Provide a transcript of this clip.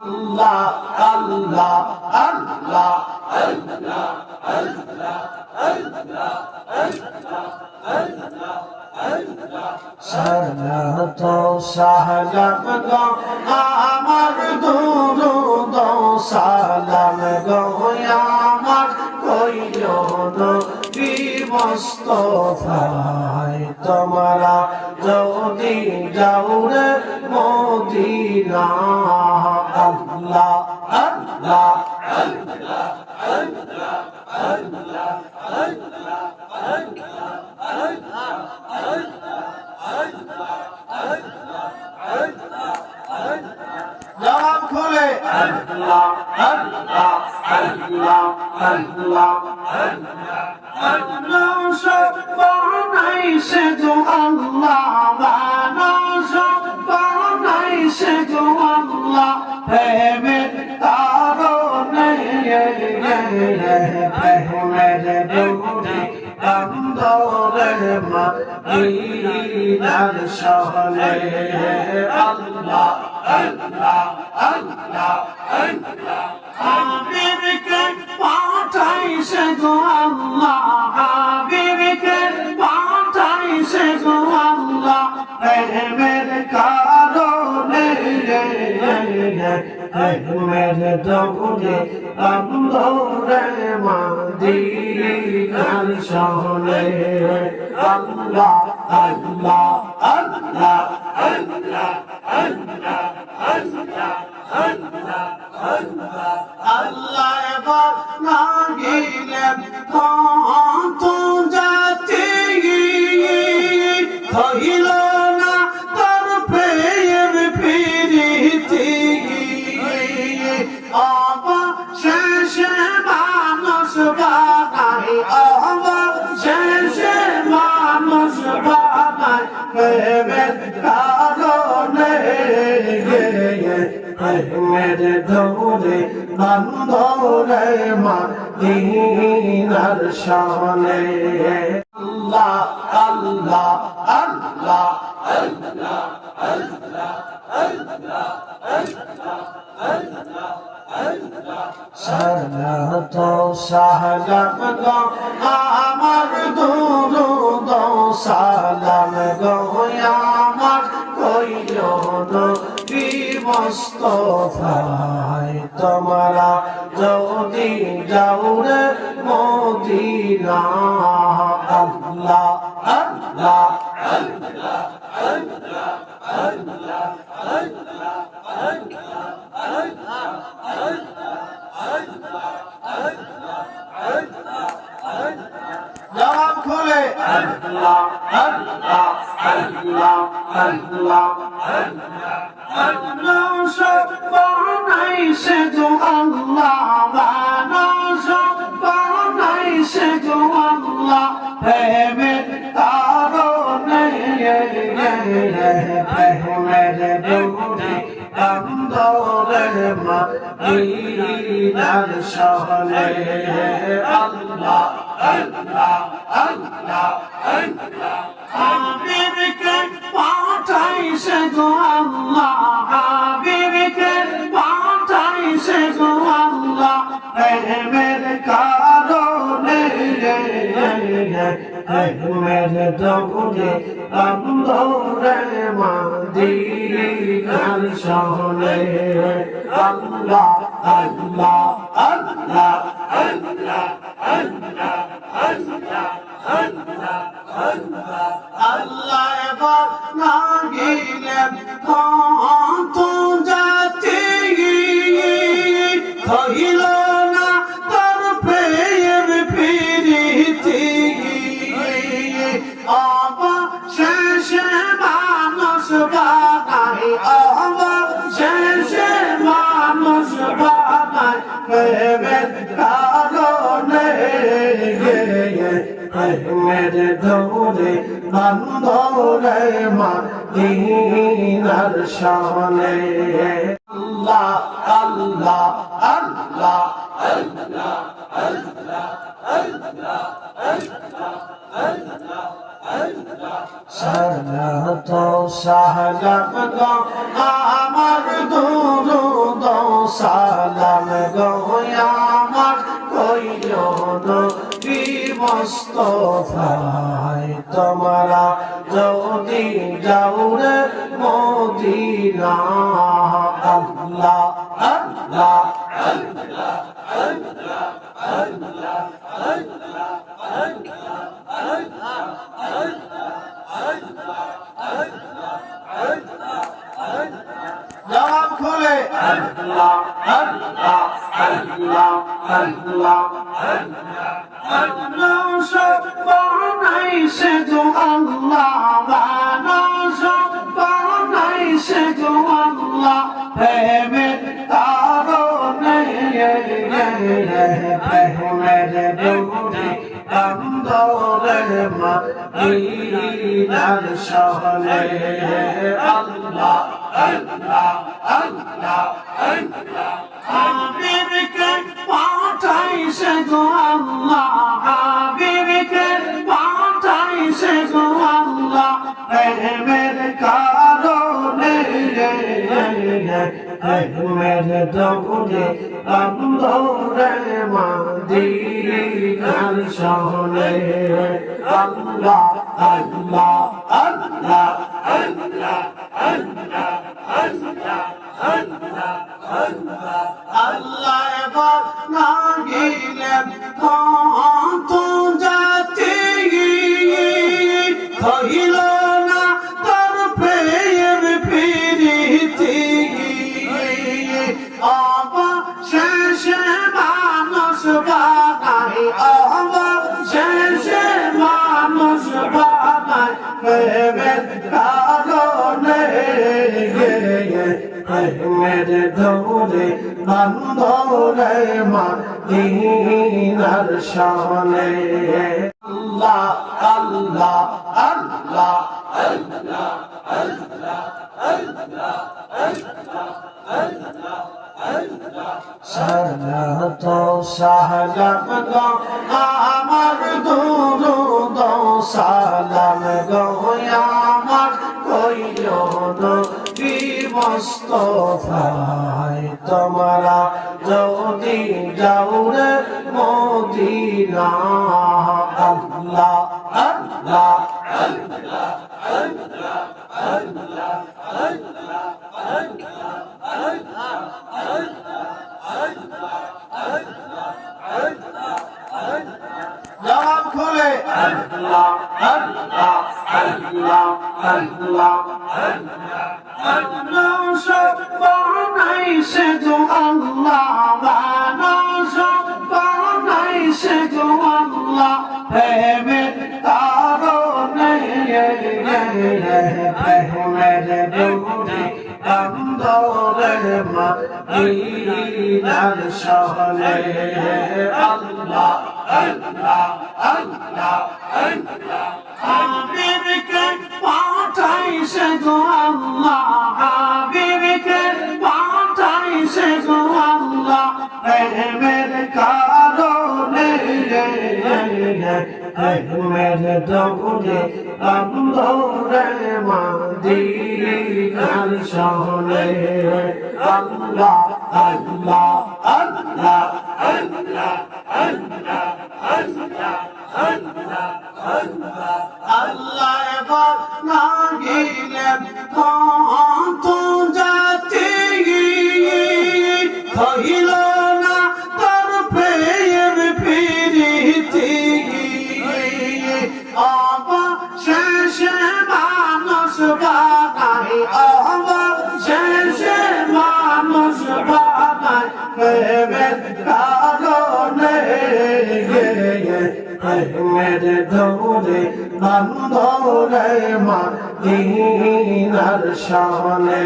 আল্লাহ আল্লাহ আল্লাহ সালাত সালাম গো আমার দুরুদ সালাম গো আমার কইলো নবী মুস্তফায় তোমরা যদি যাও রে আল্লাহ আল্লাহ জবাব খুলে আল্লাহ আল্লাহ আল্লাহ আল্লাহ আল্লাহ সব বানাইছে গো আল্লাহ বানাইছে বানাইছে গো আল্লাহ প্রেমের মদিনার শহরে আল্লাহ আল্লাহ আল্লাহ আল্লাহ। হাবিবকে পাঠাইছে গো আল্লাহ, হাবিবকে পাঠাইছে গো আল্লাহ, প্রেমের কারণে প্রেমের দৌড়ে অন্দরে মাদিনার শহরে আল্লাহ আল্লাহ আল্লাহ আল্লাহ আল্লাহ আল্লাহ আল্লাহ আল্লাহ বানাই আমার শেষে মানুষ বানাই প্রেমের কারণে প্রেমের দৌড়ে বন্ধরে মা দিনার সামনে। আমার কইলো নবী মুস্তফায় তোমরা যদি যাও রে মদিনা আল্লাহ আল্লাহ জবাব আল্লাহ আল্লাহ সব বানাই সে তো আল্লাহ বানা সব বানাই সে তো আল্লাহ প্রেমে তারো নেই হাবিবকে পাঠাইছে গো আল্লাহ হাবিবকে পাঠাইছে গো আল্লাহ। প্রেমের কারণে প্রেমের দৌড়ে অন্দরে মাদিনার শহরে আল্লাহ আল্লাহ আল্লাহ আল্লাহ আল্লাহ আল্লাহ আল্লাহ আল্লাহ। এবার না গেলেন কত জাতি হইল না, তোর প্রেম প্রীতি অবশেষে মানুষ বানাই অবশেষে মানুষ বানাই প্রেমের কারণে প্রেমের দৌড়ে বান্দরে মা দিনার সামনে। মোস্তফায় তোমরা যদি যাওরে মোদিনা আল্লাহ আল্লাহ। نعيشة الله بانوش بانعيشة الله بمن تاروني بمن بودي بندور مدينة شغلي الله الله الله الله أمريكا وعطيشة الله প্রেমের দৌড়ে অন্দরে মাদিনার শহরে আল্লাহ আল্লাহ আল্লাহ আল্লাহ আল্লাহ আল্লাহ আল্লাহ আল্লাহ আল্লাহ এবার না গেলেন কত আবার শেষে মানুষ বানাই প্রেমের কারণে প্রেমের দৌড়ে বন্ধরে মাদিনার আল্লাহ আল্লাহ আল্লাহ। নবী মোস্তফায় তোমরা যদি যাও রে মদিনা আল্লাহ আল্লাহ আল্লাহ আল্লাহ আল্লাহ শুধু আল্লাহ মানুষ পাঠাইছে গো আল্লাহ আমিরকে পাঠাইছে গো আল্লাহ প্রেমের কারণে প্রেমের দৌড়ে অন্দরে মাদিনার শহরে আল্লাহ আল্লাহ আল্লাহ আল্লাহ আল্লাহ আল্লাহ আল্লাহ আল্লাহ। আল্লাহ এবার না গেলেন আবার শেষে মানুষ বানাই প্রেমের কারণে প্রেমের দৌড়ে বন্ধরে মা দিনার শানে